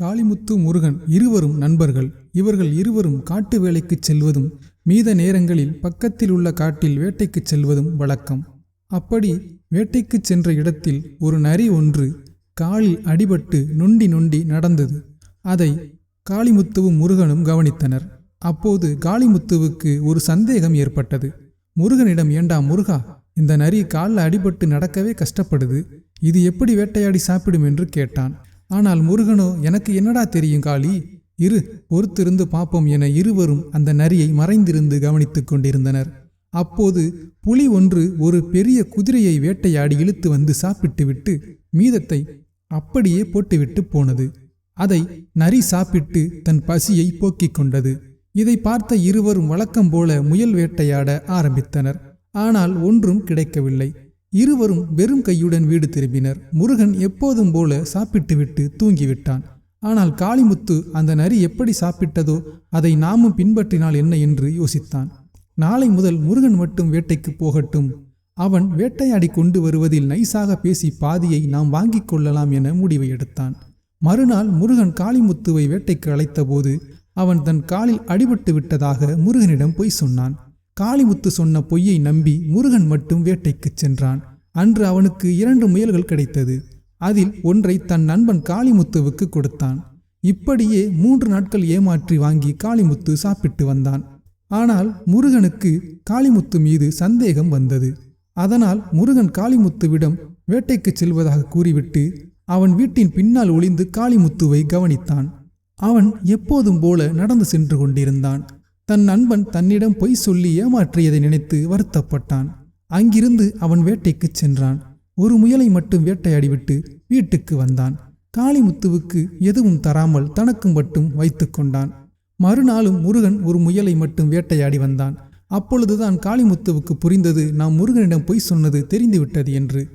காளிமுத்து முருகன் இருவரும் நண்பர்கள். இவர்கள் இருவரும் காட்டு வேலைக்குச் செல்வதும் மீத நேரங்களில் பக்கத்தில் உள்ள காட்டில் வேட்டைக்குச் செல்வதும் வழக்கம். அப்படி வேட்டைக்குச் சென்ற இடத்தில் ஒரு நரி ஒன்று காலில் அடிபட்டு நொண்டி நொண்டி நடந்தது. அதை காளிமுத்துவும் முருகனும் கவனித்தனர். அப்போது காளிமுத்துவுக்கு ஒரு சந்தேகம் ஏற்பட்டது. முருகனிடம் ஏண்டா முருகா இந்த நரி காலில் அடிபட்டு நடக்கவே கஷ்டப்படுது. இது எப்படி வேட்டையாடி சாப்பிடும்? என்று கேட்டான். ஆனால் முருகனோ எனக்கு என்னடா தெரியும் காளி? இரு பொறுத்திருந்து பார்ப்போம் என இருவரும் அந்த நரியை மறைந்திருந்து கவனித்துக் கொண்டிருந்தனர். அப்போது புலி ஒன்று ஒரு பெரிய குதிரையை வேட்டையாடி இழுத்து வந்து சாப்பிட்டுவிட்டு மீதத்தை அப்படியே போட்டுவிட்டு போனது. அதை நரி சாப்பிட்டு தன் பசியை போக்கிக் கொண்டது. இதை பார்த்த இருவரும் வழக்கம் போல முயல் வேட்டையாட ஆரம்பித்தனர். ஆனால் ஒன்றும் கிடைக்கவில்லை. இருவரும் வெறும் கையுடன் வீடு திரும்பினர். முருகன் எப்போதும் போல சாப்பிட்டுவிட்டு தூங்கிவிட்டான். ஆனால் காளிமுத்து அந்த நரி எப்படி சாப்பிட்டதோ அதை நாமும் பின்பற்றினால் என்ன? என்று யோசித்தான். நாளை முதல் முருகன் மட்டும் வேட்டைக்கு போகட்டும். அவன் வேட்டையாடி கொண்டு வருவதில் நைசாக பேசி பாதியை நாம் வாங்கிக் கொள்ளலாம் என முடிவை எடுத்தான். மறுநாள் முருகன் காளிமுத்துவை வேட்டைக்கு அழைத்தபோது அவன் தன் காலில் அடிபட்டு விட்டதாக முருகனிடம் பொய் சொன்னான். காளிமுத்து சொன்ன பொய்யை நம்பி முருகன் மட்டும் வேட்டைக்குச் சென்றான். அன்று அவனுக்கு இரண்டு முயல்கள் கிடைத்தது. அதில் ஒன்றை தன் நண்பன் காளிமுத்துவுக்கு கொடுத்தான். இப்படியே மூன்று நாட்கள் ஏமாற்றி வாங்கி காளிமுத்து சாப்பிட்டு வந்தான். ஆனால் முருகனுக்கு காளிமுத்து மீது சந்தேகம் வந்தது. அதனால் முருகன் காளிமுத்துவிடம் வேட்டைக்குச் செல்வதாக கூறிவிட்டு அவன் வீட்டின் பின்னால் ஒளிந்து காளிமுத்துவை கவனித்தான். அவன் எப்போதும் போல நடந்து சென்று கொண்டிருந்தான். தன் நண்பன் தன்னிடம் பொய் சொல்லி ஏமாற்றியதை நினைத்து வருத்தப்பட்டான். அங்கிருந்து அவன் வேட்டைக்குச் சென்றான். ஒரு முயலை மட்டும் வேட்டையாடிவிட்டு வீட்டுக்கு வந்தான். காளிமுத்துவுக்கு எதுவும் தராமல் தனக்கும் மட்டும் வைத்து கொண்டான். மறுநாளும் முருகன் ஒரு முயலை மட்டும் வேட்டையாடி வந்தான். அப்பொழுதுதான் காளிமுத்துவுக்கு புரிந்தது நாம் முருகனிடம் பொய் சொன்னது தெரிந்துவிட்டது என்று.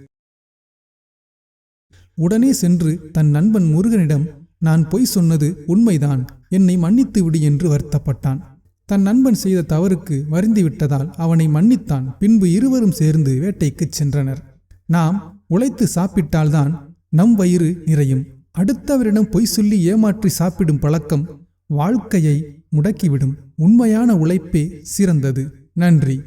உடனே சென்று தன் நண்பன் முருகனிடம் நான் பொய் சொன்னது உண்மைதான் என்னை மன்னித்து விடு என்று வருத்தப்பட்டான். தன் நண்பன் செய்த தவறுக்கு வருந்திவிட்டதால் அவனை மன்னித்தான். பின்பு இருவரும் சேர்ந்து வேட்டைக்குச் சென்றனர். நாம் உழைத்து சாப்பிட்டால்தான் நம் வயிறு நிறையும். அடுத்தவரிடம் பொய் சொல்லி ஏமாற்றி சாப்பிடும் பழக்கம் வாழ்க்கையை முடக்கிவிடும். உண்மையான உழைப்பே சிறந்தது. நன்றி.